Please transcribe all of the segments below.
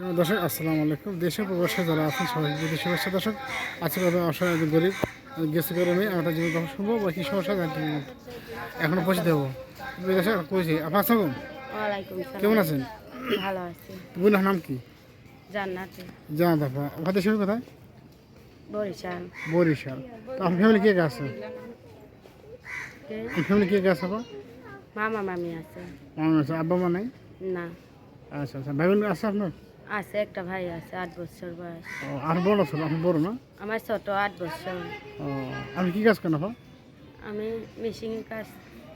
প্রিয় দর্শক আসসালামু আলাইকুম। দেশে প্রবাসে যারা আছেন সবাই বিদেশে শুভেচ্ছা। দর্শক আজকে কত অসহায় একজন গরিব গেছে করে আমি আমার জীবন দখল শুনব বা কী সমস্যা জানতে এখনও পৌঁছে দেবো। দর্শক কইছি আপনার ওয়ালাইকুম কেমন আছেন? ভালো আছি। বোনের নাম কি? জান্নাতে। জানা দাফা আপনার দেশের কোথায়? বরিশাল। বরিশাল। তো আপনার ফ্যামিলি কে কে আছে? আপনার ফ্যামিলি কে কে আছে আপনার মামা মামি আছে। মামা আছে। আব্বা মা নাই? না। আচ্ছা আচ্ছা। ভাই বোন আছে আপনার? আছে একটা ভাই আছে আট বছর বয়স। আর বড় আছে আপনি বড় না? আমার ছোট আট বছর। আপনি কী কাজ করেন আমি মেশিনের কাজ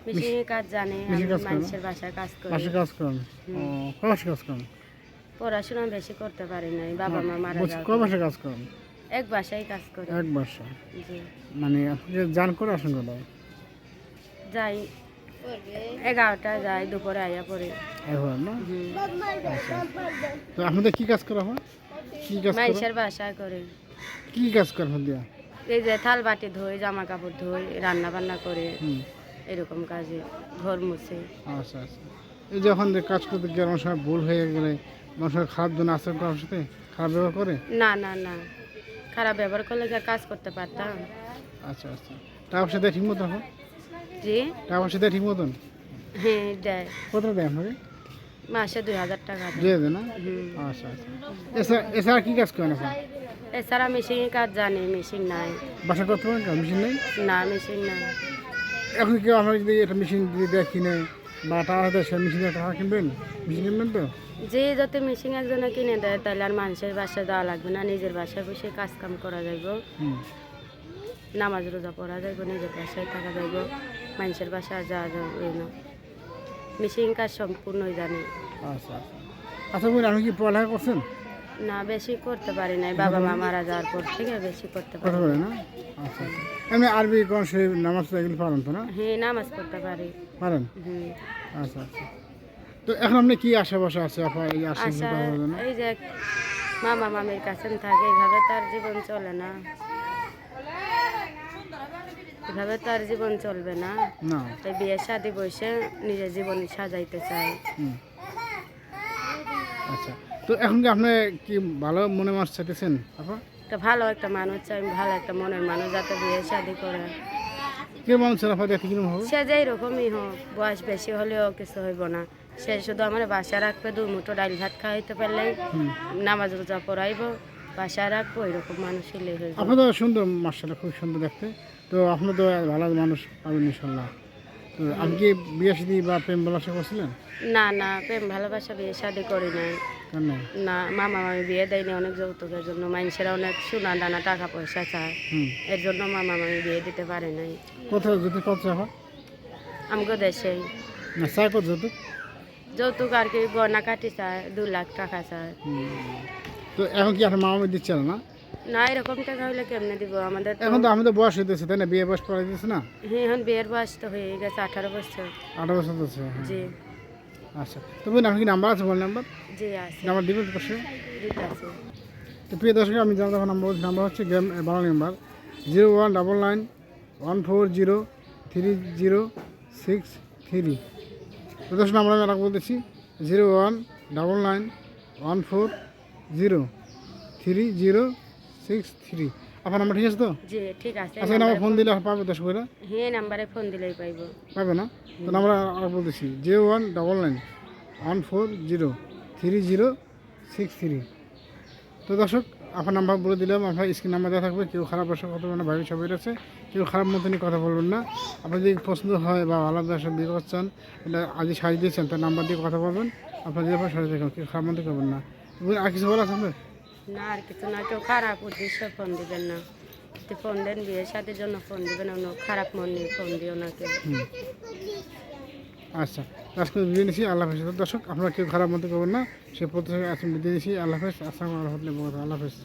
মেশিনের কাজ জানি আমি মানুষের বাসায় কাজ করি। কাজ করেন? কাজ করেন? পড়াশোনা বেশি করতে পারি নাই বাবা মা মারা মাসে কাজ করেন? এক বাসায় কাজ করি। এক মানে আপনি জান করে আসেন যাই এগারোটা যাই দুপুরে আইয়া পড়ি। এখন না? হুম। আচ্ছা। তো আপনাদের কি কাজ করা হয়? কি কাজ করা? মানুষের বাসায় করি। কি কাজ করা দিয়া? এই যে থাল বাটি ধুই জামা কাপড় ধুই রান্না বান্না করে। হুম। এরকম কাজে ঘর মুছে। আচ্ছা আচ্ছা। এই যখন যে কাজ করতে গিয়ে অনেক সময় ভুল হয়ে গেলে মানুষের খারাপ জন্য আচরণ করার সাথে খারাপ ব্যবহার করে? না না না। খারাপ ব্যবহার করলে আর কাজ করতে পারতাম। আচ্ছা আচ্ছা। টাকা পয়সা দেয় ঠিক হয় জি টাকা দেয় ঠিক মতন? হ্যাঁ দেয়। কতটা দেয় আপনাকে মাসে দুই হাজার টাকা দেয়। দেয় না। আচ্ছা আচ্ছা। এছাড়া কি কাজ করেন এখন? এছাড়া মেশিনের কাজ জানি মেশিন নাই। বাসা করতে পারেন মেশিন নেই? না মেশিন নাই। এখন কেউ আমরা যদি একটা মেশিন যদি দেয় কিনে বা টাকা দেয় সে মেশিনের টাকা কিনবেন? মেশিন কিনবেন তো? যে যাতে মেশিন একজনে কিনে দেয় তাহলে আর মানুষের বাসায় দেওয়া লাগবে না নিজের বাসায় বসে কাজ কাম করা হুম। নামাজ রোজা পড়া যাইব নিজের বাসায় থাকা যাইব মানুষের বাসায় যাওয়া যাবে না। মেশিন কাজ সম্পূর্ণই জানি। আচ্ছা আচ্ছা। আচ্ছা আপনি কি পড়ালেখা করছেন? না বেশি করতে পারি নাই। বাবা মা মারা যাওয়ার পর থেকে বেশি করতে পারি না? আচ্ছা আচ্ছা। এমনি আরবি কোন সে নামাজ এগুলো পারেন তো না? হ্যাঁ নামাজ পড়তে পারি। পারেন? আচ্ছা আচ্ছা। তো এখন আপনি কি আশেপাশে আছে আপনার এই আশা এই যে মামা মামির কাছে থাকে এইভাবে তার জীবন চলে না। এভাবে তো আর জীবন চলবে না। তাই বিয়ে শাদি বসে নিজের জীবন সাজাইতে চাই। আচ্ছা। তো এখন কি আপনি কি ভালো মনে মাস চাইতেছেন আপা? একটা ভালো একটা মানুষ চাই ভালো একটা মনের মানুষ যাতে বিয়ে শাদি করে। কে মানুষ সে যেই রকমই হোক বয়স বেশি হলেও কিছু হইব না। সে শুধু আমার বাসা রাখবে দু মুঠো ডাল ভাত খাওয়াইতে পারলেই নামাজ রোজা পড়াইব। বাসা রাখব এরকম মানুষ হলে হইব আপনি তো সুন্দর মার্শাল্লাহ খুব সুন্দর দেখতে। তো আপনি তো ভালো মানুষ পাবেন ইনশাল্লাহ তো আপনি কি বিয়ে সাথে বা প্রেম ভালোবাসা করছিলেন? না না প্রেম ভালোবাসা বিয়ে শাদি করি নাই। না মামা মামি বিয়ে দেয়নি অনেক যৌতুকের জন্য। মানুষেরা অনেক সোনা দানা টাকা পয়সা চায়। এর জন্য মামা মামি বিয়ে দিতে পারে নাই। কোথাও যেতে কত চাপা আমাকে দেশেই। না চাই কত যেতে যৌতুক আর কি গয়না কাটি চায় দু লাখ টাকা চায়। তো এখন কি আপনার মামা দিচ্ছে না? না এরকম টাকা হইলে কেমনে দিব? আমাদের তো এখন তো আমাদের বয়স হইতেছে তাই না? বিয়ে বয়স পড়াই দিতেছে না? হ্যাঁ এখন বিয়ের বয়স তো হয়ে গেছে আঠারো বছর। আঠারো বছর হচ্ছে হ্যাঁ। জি। আচ্ছা তো বলুন আপনি কি নাম্বার আছে বল নাম্বার জি আছে। নাম্বার দিবেন পাশে। আছে। তো প্রিয় দর্শক আমি জানাতে নাম্বার বলছি নাম্বার হচ্ছে গ্রাম বারো number zero one double nine one four zero three zero six three তো দর্শক নাম্বার আমি রাখ বলতেছি zero one double nine one four zero three zero six three. আপনার নাম্বার ঠিক আছে তো? জি ঠিক আছে। আচ্ছা নাম্বার ফোন দিলে পাবে দশ করে? হ্যাঁ নাম্বারে ফোন দিলেই পাইব। পাবে না? তো নাম্বার আর বলতেছি zero one double nine one four zero three zero six three. তো দর্শক আপনার নাম্বার বলে দিলাম আপনার স্ক্রিন নাম্বার দেওয়া থাকবে। কেউ খারাপ ভাষা কথা বলবেন না বাইরে সবাই আছে কেউ খারাপ মতনই কথা বলবেন না। আপনার যদি পছন্দ হয় বা আলাদা ভাষা বিয়ে করতে চান এটা আজই সাজিয়ে দিয়েছেন তার নাম্বার দিয়ে কথা বলবেন। আপনার যদি সাজিয়ে দেখবেন কেউ খারাপ মতো করবেন না। আর কিছু না আর কিছু না কেউ খারাপ উদ্দেশ্য ফোন দিবেন না। ফোন দেন বিয়ের সাথে জন্য ফোন দিবেন অন্য খারাপ মন নিয়ে ফোন দিও না কেউ। আচ্ছা আজকে বিয়ে নিয়েছি আল্লাহ হাফেজ। দর্শক আপনারা কেউ খারাপ মতো করবেন না সে আজকে বিয়ে আল্লাহ হাফেজ। আসসালামু আলাইকুম আল্লাহ হাফেজ।